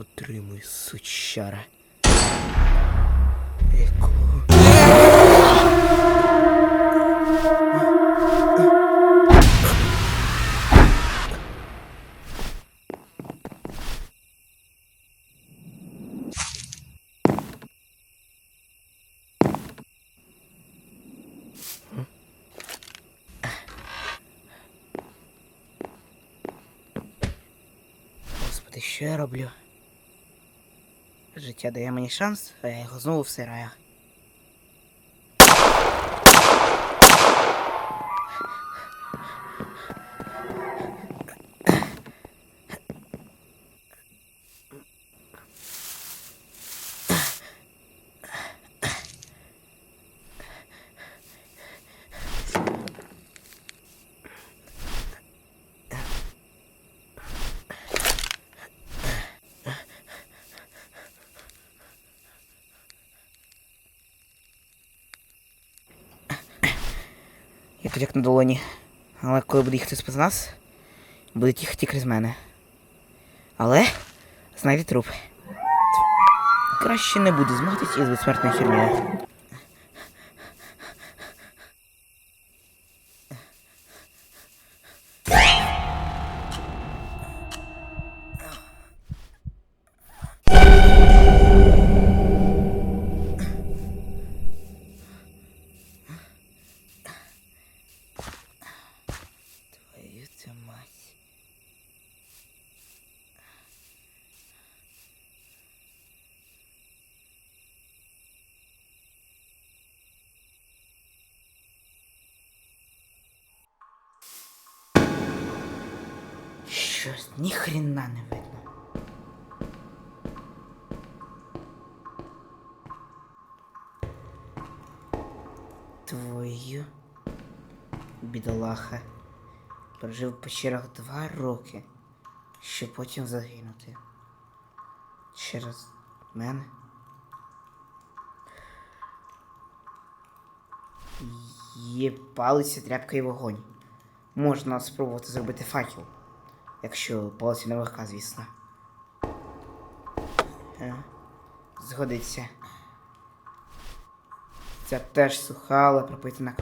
Отримуй, сучара. Яку... Господи, що я роблю? Життя дає мені шанс, а я його знову всираю. Тут як на долоні. Але коли буде їхати з нас, будуть їхати крізь мене. Але знайде труп. Краще не буду змагатись із безсмертною хернею. Щось ні хрена не видно. Твою бідолаха. Прожив в печерах два роки, щоб потім загинути. Через мене. Є палиця, тряпка і вогонь. Можна спробувати зробити факел. Якщо палиця не легка, звісно. Е, Згодиться. Ця теж суха, але пропита на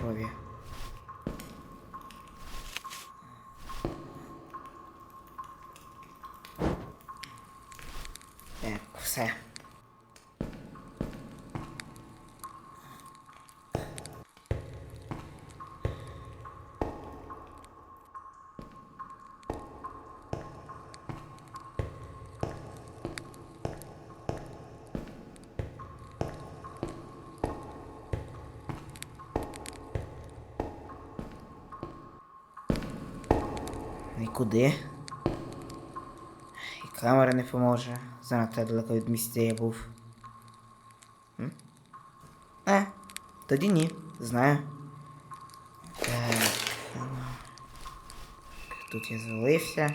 Нікуди. І камера не поможе. Занадто далеко від місця я був. М? Е, тоді ні, знаю. Так. Тут я звалився.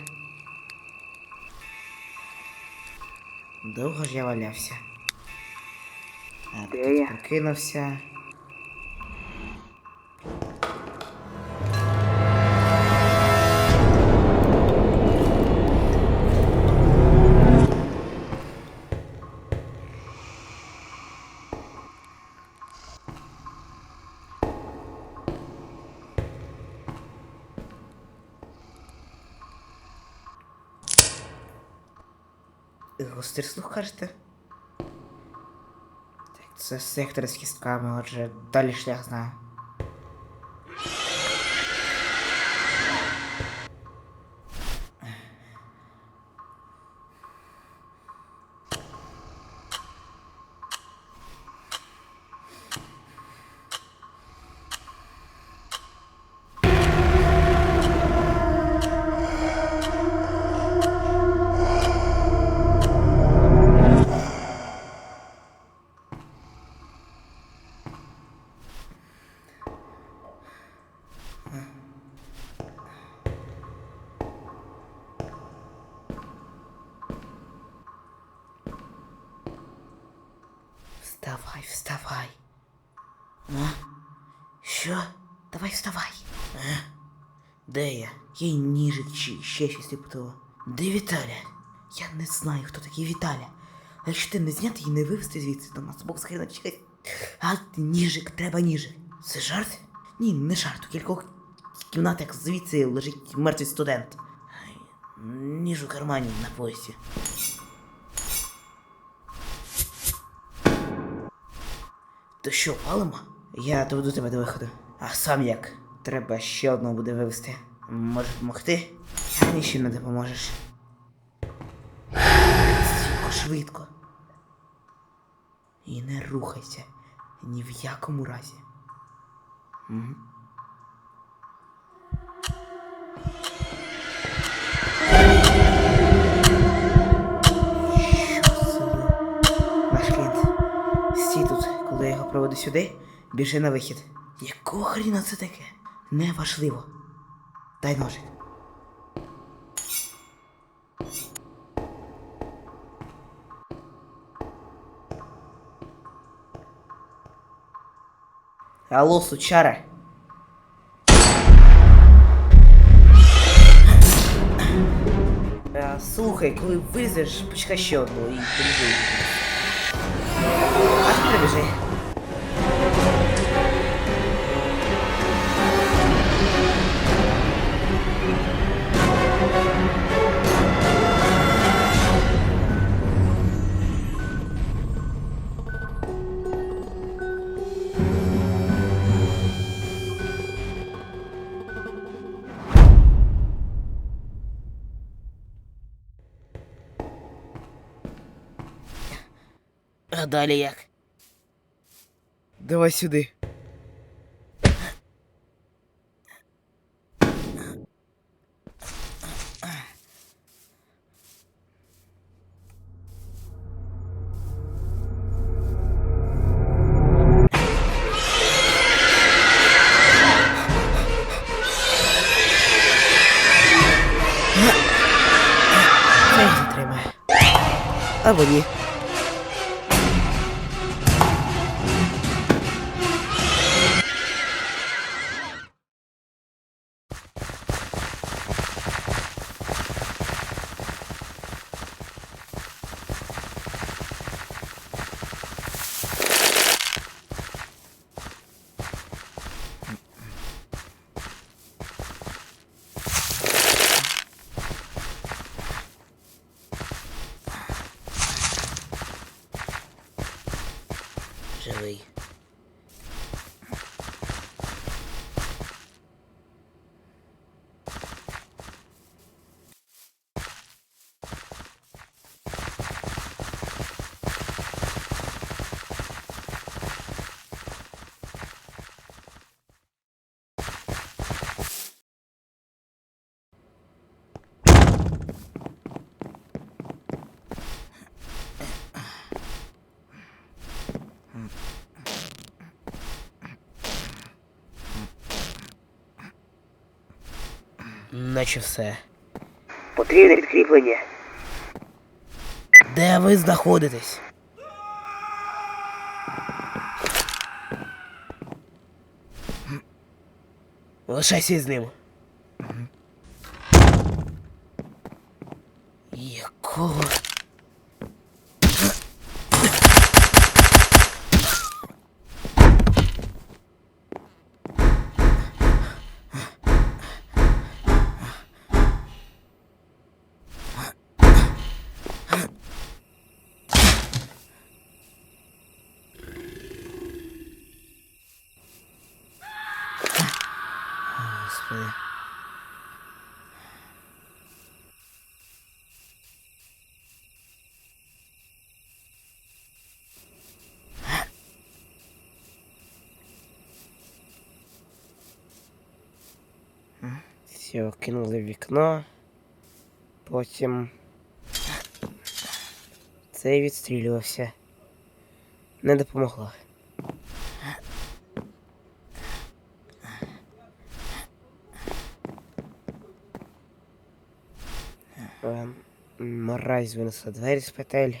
Довго ж я валявся. Так, Де тут я? прокинувся. Гострий слух, кажете? Так, це сектор з кістками, отже, далі шлях знаю. Вставай. Де я? Є ніжик чи ще щось типу. Де Віталя? Я не знаю, хто такий Віталя. А якщо ти не зняти і не вивезти звідси, то нас Бог скаже чекай. А ніжик, треба ніжик. Це жарт? Ні, не жарт. У кількох кімнатах звідси лежить мертвий студент. Ніж у кармані на поясі. То що, палимо? Я доведу тебе до виходу. А сам як? Треба ще одного буде вивезти. Може допомогти? Я нічим не допоможеш. Стільки швидко. І не рухайся ні в якому разі. Наш. Стій тут, коли його проведу сюди, біжи на вихід. Якого хріна це таке? Неважливо. Дай ножик. Алло, сучара. Е, Слухай, коли вилізеш, почекай ще одну і побіжи. А ти прибіжи. А далі як? Давай сюди. Це їх затримає. Або ні. Наче все. Потрібне підкріплення. Де ви знаходитесь? Лишайся з ним. Якого? Господи. Все, кинули в вікно. Потім. Цей відстрілювався. Не допомогло. Мразь винесла двері з петель.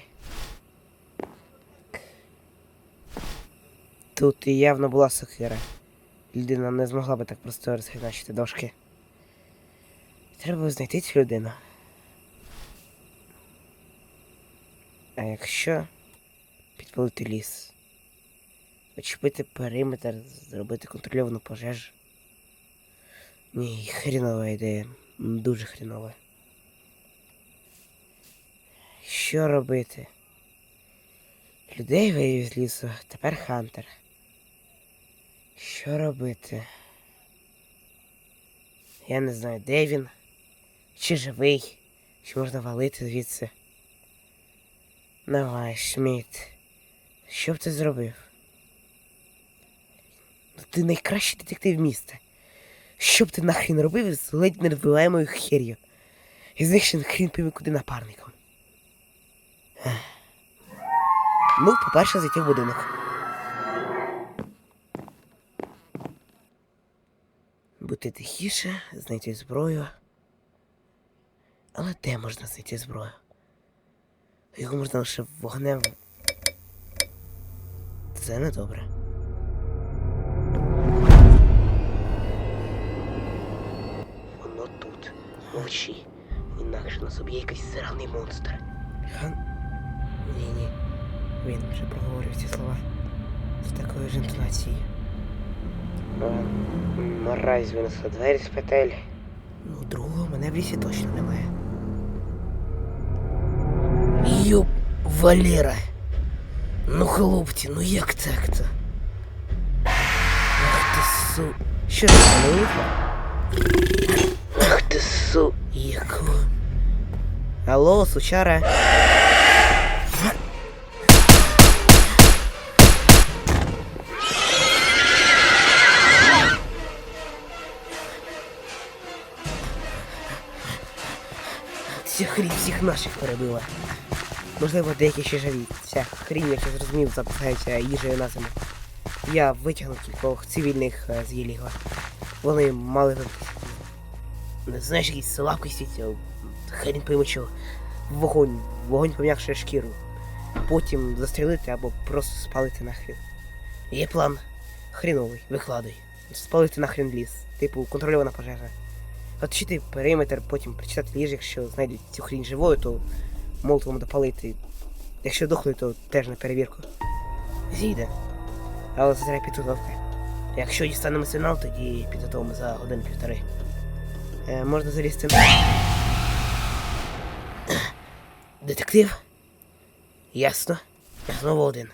Тут і явно була сокира. Людина не змогла би так просто розхиначити дошки. Треба знайти цю людину. А якщо підпалити ліс, очепити периметр, зробити контрольовану пожежу? Ні, хрінова ідея. Дуже хрінова. Що робити? Людей вивів з лісу, тепер Хантер. Що робити? Я не знаю, де він, чи живий, чи можна валити звідси. Давай, Шміт. Що б ти зробив? Ти найкращий детектив міста. Що б ти нахрін робив з ледь невбиваємою хер'ю? І з них ще хрін пойми куди напарником. Ну, по-перше, зайти в будинок. Бути тихіше, знайти зброю. Але де можна знайти зброю? Його можна лише вогнем. Це не добре. Воно тут, вночі. Інакше на собі якийсь сраний монстр. Хан. Ні, ні. Він вже проговорив ці слова. З такою ж інтонацією. Мразь винесла двері з петель. Ну, другого мене в лісі точно немає. Йоп, Валера. Ну, хлопці, ну як так-то? Ах ти су. Що це не вийшло? Ах ти су. Яку? Алло, сучара. Ця хрінь всіх наших перебила. Можливо, деякі ще живі. Ця хрінь, як я зрозумів, запасається їжею на зиму. Я витягнув кількох цивільних е, з Єліга. Вони мали не знаєш, якісь слабкості. Хрін пойми чого. Вогонь. Вогонь пом'якшує шкіру. Потім застрілити або просто спалити нахрін. Є план хріновий, викладуй. Спалити нахрін ліс. Типу контрольована пожежа. Отчити периметр, потім прочитати ліж, якщо знайдуть цю хрінь живою, то молотом допалити. Якщо дохлою, то теж на перевірку. Зійде. Але це треба підготовка. Якщо дістанемо сигнал, тоді підготовимо за годину-півтори. Е, можна залізти на. Детектив? Ясно. Знову один.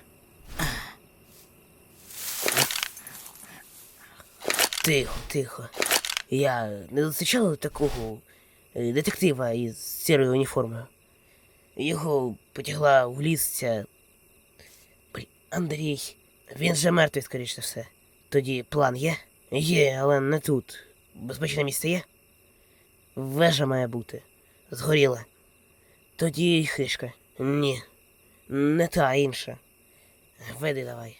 Тихо, тихо. Я не зустрічав такого е, детектива із сірою уніформою. Його потягла в ліс. Андрій. Він же мертвий, скоріш за все. Тоді план є? Є, але не тут. Безпечне місце є? Вежа має бути. Згоріла. Тоді й хишка. Ні. Не та інша. Веди давай.